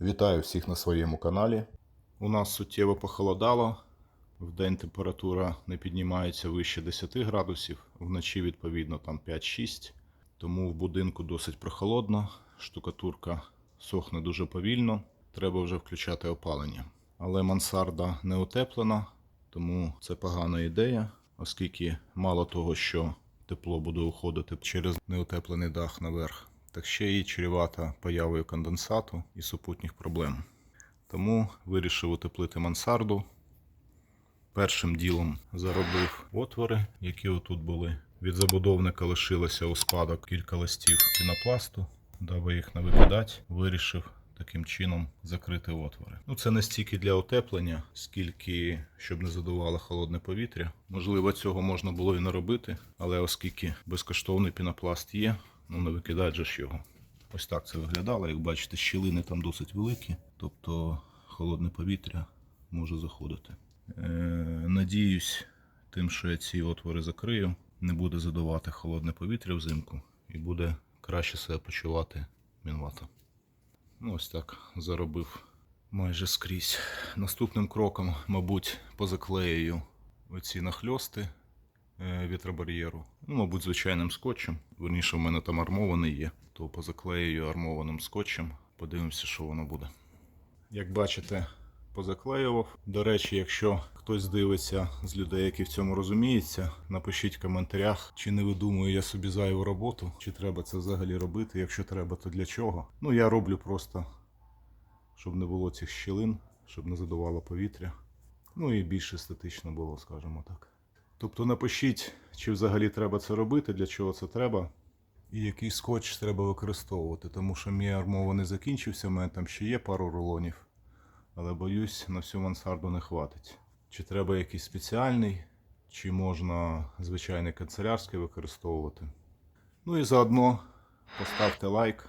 Вітаю всіх на своєму каналі. У нас суттєво похолодало. Вдень температура не піднімається вище 10 градусів, вночі відповідно там 5-6. Тому в будинку досить прохолодно, штукатурка сохне дуже повільно, треба вже включати опалення. Але мансарда не утеплена, тому це погана ідея, оскільки мало того, що тепло буде уходити через неутеплений дах наверх, так ще й чревата появою конденсату і супутніх проблем. Тому вирішив утеплити мансарду. Першим ділом заробив отвори, які отут були. Від забудовника лишилося у спадок кілька листів пінопласту, дав їх не викидати, вирішив таким чином закрити отвори. Ну, це не стільки для утеплення, скільки щоб не задувало холодне повітря. Можливо, цього можна було і не робити, але оскільки безкоштовний пінопласт є, ну не викидать же ж його. Ось так це виглядало. Як бачите, щілини там досить великі, тобто холодне повітря може заходити. Е, надіюсь, тим, що я ці отвори закрию, не буде задувати холодне повітря взимку і буде краще себе почувати мінвата. Ну, ось так заробив майже скрізь. Наступним кроком, мабуть, позаклею оці нахльости вітробар'єру. Ну, мабуть, звичайним скотчем. Верніше, в мене там армований є, то позаклею армованим скотчем. Подивимося, що воно буде. Як бачите, позаклеював. До речі, якщо хтось дивиться з людей, які в цьому розуміються, напишіть в коментарях, чи не видумую я собі зайву роботу, чи треба це взагалі робити. Якщо треба, то для чого. Ну, я роблю просто, щоб не було цих щілин, щоб не задувало повітря. Ну і більш естетично було, скажімо так. Тобто напишіть, чи взагалі треба це робити, для чого це треба. І який скотч треба використовувати, тому що мій армований закінчився, у мене там ще є пару рулонів, але боюсь, на всю мансарду не хватить. Чи треба якийсь спеціальний, чи можна звичайний канцелярський використовувати. Ну і заодно поставте лайк,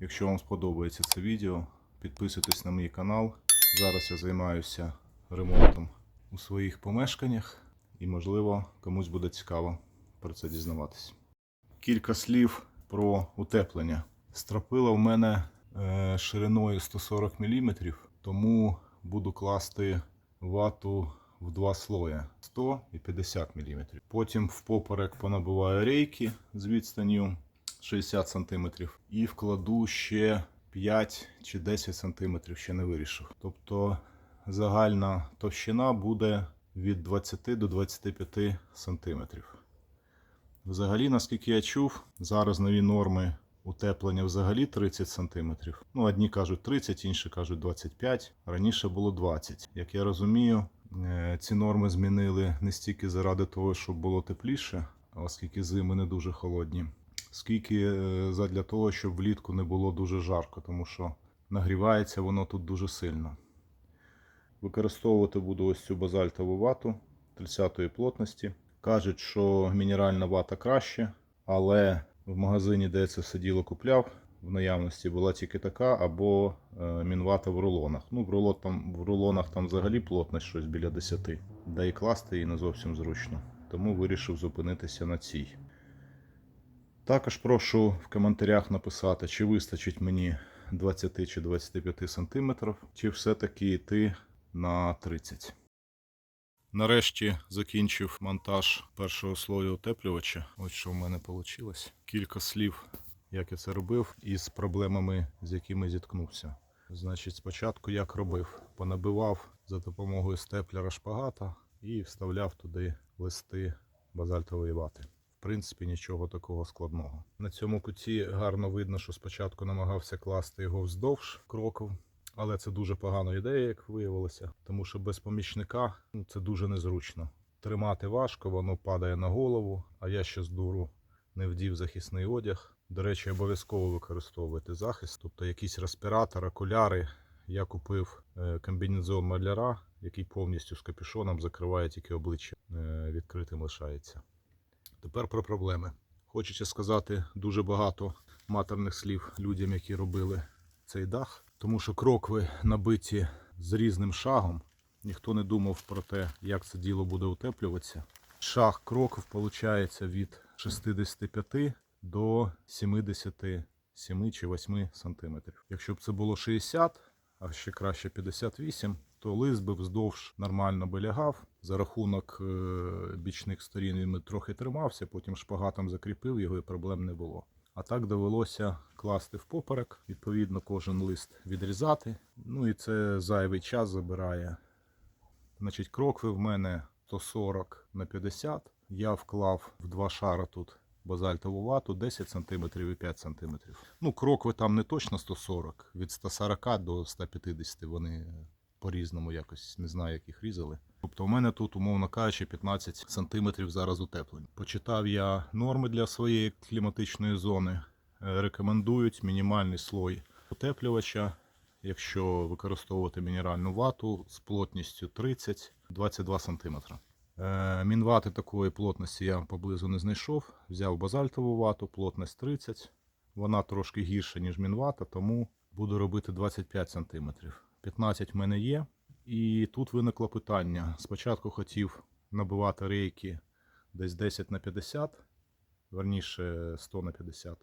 якщо вам сподобається це відео. Підписуйтесь на мій канал. Зараз я займаюся ремонтом у своїх помешканнях і, можливо, комусь буде цікаво про це дізнаватися. Кілька слів про утеплення. Стропила в мене е, шириною 140 мм, тому буду класти вату в два слоя 100 і 50 мм. Потім впоперек понабиваю рейки з відстанню 60 см і вкладу ще 5 чи 10 см, ще не вирішив. Тобто загальна товщина буде від 20 до 25 см. Взагалі, наскільки я чув, зараз нові норми утеплення взагалі 30 см. Ну, одні кажуть 30, інші кажуть 25. Раніше було 20. Як я розумію, е, ці норми змінили не стільки заради того, щоб було тепліше, оскільки зими не дуже холодні, скільки е, задля того, щоб влітку не було дуже жарко, тому що нагрівається воно тут дуже сильно. Використовувати буду ось цю базальтову вату 30-ї плотності. Кажуть, що мінеральна вата краще, але в магазині, де я це все діло купляв, в наявності була тільки така, або е, мінвата в рулонах. Ну, в, рулон, там, в рулонах там взагалі плотність щось біля 10, де і класти її не зовсім зручно. Тому вирішив зупинитися на цій. Також прошу в коментарях написати, чи вистачить мені 20 чи 25 см, чи все-таки йти на 30 Нарешті закінчив монтаж першого слою утеплювача. Ось що в мене вийшло. Кілька слів, як я це робив, із проблемами, з якими зіткнувся. Значить, спочатку як робив? Понабивав за допомогою степлера шпагата і вставляв туди листи базальтової вати. В принципі, нічого такого складного. На цьому куті гарно видно, що спочатку намагався класти його вздовж кроків, але це дуже погана ідея, як виявилося, тому що без помічника ну, це дуже незручно. Тримати важко, воно падає на голову, а я ще з дуру не вдів захисний одяг. До речі, обов'язково використовувати захист, тобто якийсь респіратор, окуляри. Я купив е, комбінезон маляра, який повністю з капюшоном закриває тільки обличчя, е, відкритим лишається. Тепер про проблеми. Хочеться сказати дуже багато матерних слів людям, які робили цей дах, тому що крокви набиті з різним шагом. Ніхто не думав про те, як це діло буде утеплюватися. Шаг кроків виходить від 65 до 70 7 чи 8 см. Якщо б це було 60, а ще краще 58, то лист би вздовж нормально би лягав. За рахунок е, бічних сторін він трохи тримався, потім шпагатом закріпив його і проблем не було. А так довелося класти в поперек, відповідно, кожен лист відрізати. Ну і це зайвий час забирає. Значить, крокви в мене 140 на 50. Я вклав в два шара тут базальтову вату 10 см і 5 см. Ну, крокви там не точно 140, від 140 до 150 вони по-різному якось не знаю, як їх різали. Тобто у мене тут, умовно кажучи, 15 см зараз утеплень. Почитав я норми для своєї кліматичної зони. Е, Рекомендують мінімальний слой утеплювача, якщо використовувати мінеральну вату з плотністю 30-22 см. Е, Мінвати такої плотності я поблизу не знайшов. Взяв базальтову вату, плотність 30. Вона трошки гірша, ніж мінвата, тому буду робити 25 см. 15 в мене є. І тут виникло питання. Спочатку хотів набивати рейки десь 10 на 50, верніше 100 на 50,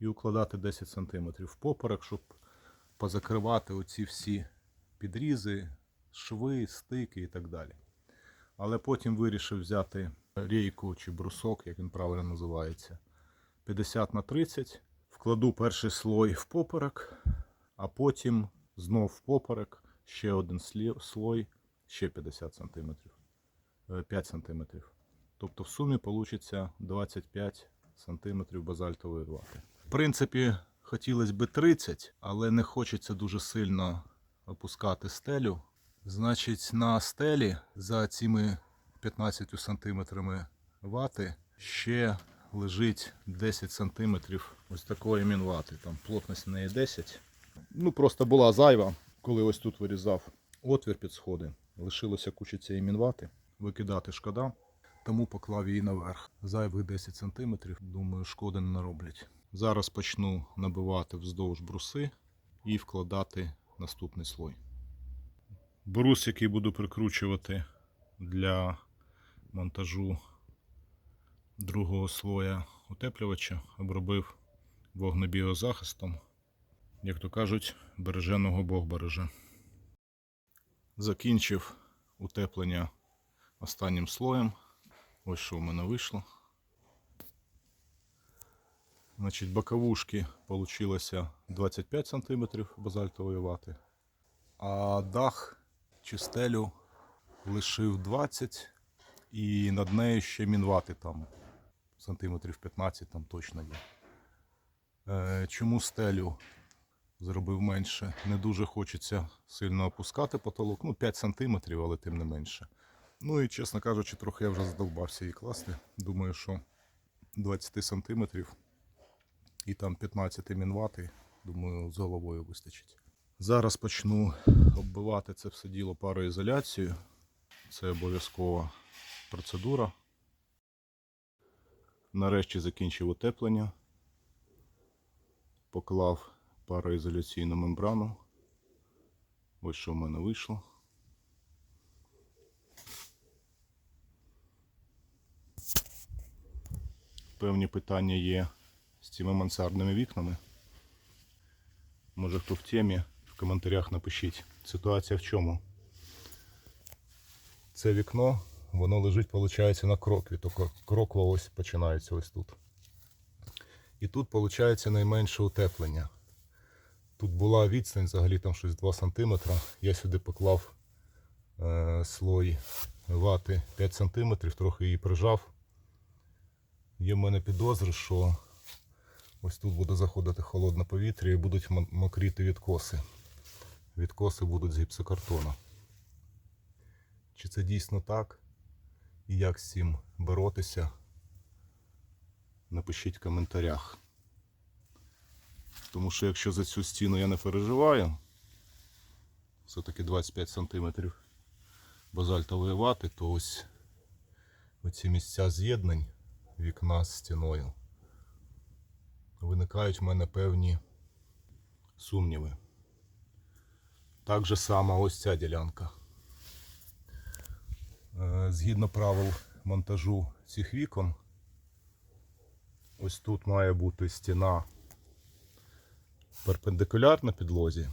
і укладати 10 см поперек, щоб позакривати оці всі підрізи, шви, стики і так далі. Але потім вирішив взяти рейку чи брусок, як він правильно називається, 50 на 30, вкладу перший слой в поперек, а потім знов в поперек ще один слой, ще 50 см, 5 см. Тобто в сумі вийде 25 см базальтової вати. В принципі, хотілося б 30, але не хочеться дуже сильно опускати стелю. Значить, на стелі за цими 15 сантиметрами вати ще лежить 10 сантиметрів ось такої мінвати. Там плотність в неї 10. Ну просто була зайва, коли ось тут вирізав отвір під сходи. Лишилося куча цієї мінвати. Викидати шкода, тому поклав її наверх. Зайвих 10 сантиметрів, думаю, шкоди не нароблять. Зараз почну набивати вздовж бруси і вкладати наступний слой. Брус, який буду прикручувати для монтажу другого слоя утеплювача, обробив вогнебіозахистом. Як то кажуть, береженого Бог береже. Закінчив утеплення останнім слоєм. Ось що в мене вийшло. Значить, боковушки получилося 25 см базальтової вати, а дах чи стелю лишив 20 і над нею ще мінвати там сантиметрів 15 там точно є. Е, чому стелю зробив менше? Не дуже хочеться сильно опускати потолок. Ну, 5 сантиметрів, але тим не менше. Ну і чесно кажучи, трохи я вже задовбався її класти. Думаю, що 20 сантиметрів і там 15 мінвати, думаю, з головою вистачить. Зараз почну оббивати це все діло пароізоляцією. Це обов'язкова процедура. Нарешті закінчив утеплення. Поклав пароізоляційну мембрану. Ось що в мене вийшло. Певні питання є з цими мансардними вікнами. Може хто в темі, в коментарях напишіть. Ситуація в чому? Це вікно, воно лежить, виходить, на крокві, тільки кроква ось починається ось тут. І тут, виходить, найменше утеплення. Тут була відстань, взагалі там щось 2 см. Я сюди поклав е, слой вати 5 см, трохи її прижав. Є в мене підозри, що ось тут буде заходити холодне повітря і будуть мокріти відкоси. Відкоси будуть з гіпсокартона. Чи це дійсно так? І як з цим боротися? Напишіть в коментарях. Тому що якщо за цю стіну я не переживаю, все-таки 25 см базальтової вати, то ось оці місця з'єднань вікна з стіною виникають в мене певні сумніви. Так же само ось ця ділянка. Е, Згідно правил монтажу цих вікон, ось тут має бути стіна перпендикулярно підлозі.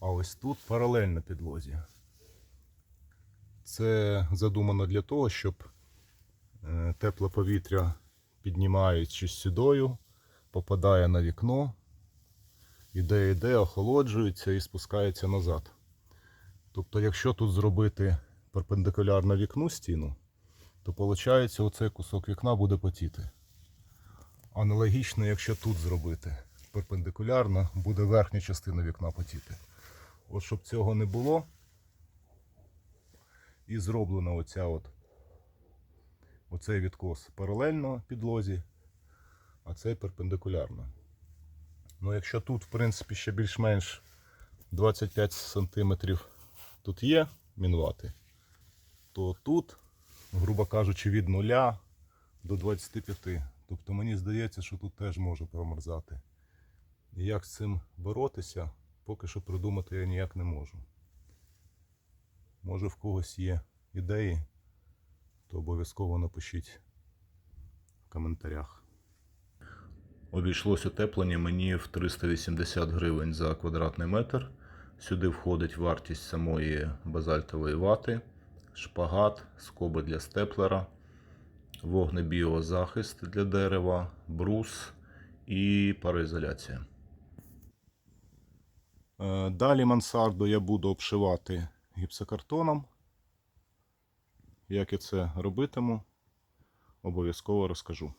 А ось тут паралельно підлозі. Це задумано для того, щоб е, тепле повітря піднімаючись сюдою, попадає на вікно, іде, іде, охолоджується і спускається назад. Тобто, якщо тут зробити перпендикулярно вікну стіну, то виходить, оцей кусок вікна буде потіти. Аналогічно, якщо тут зробити перпендикулярно, буде верхня частина вікна потіти. От щоб цього не було, і зроблена оця от, оцей відкос паралельно підлозі, а цей перпендикулярно. Ну, якщо тут, в принципі, ще більш-менш 25 см тут є мінвати, то тут, грубо кажучи, від 0 до 25. Тобто мені здається, що тут теж може промерзати. Як з цим боротися, поки що придумати я ніяк не можу. Може в когось є ідеї, то обов'язково напишіть в коментарях. Обійшлось утеплення мені в 380 гривень за квадратний метр. Сюди входить вартість самої базальтової вати, шпагат, скоби для степлера, вогнебіозахист для дерева, брус і пароізоляція. Е, Далі мансарду я буду обшивати гіпсокартоном. Як я це робитиму, обов'язково розкажу.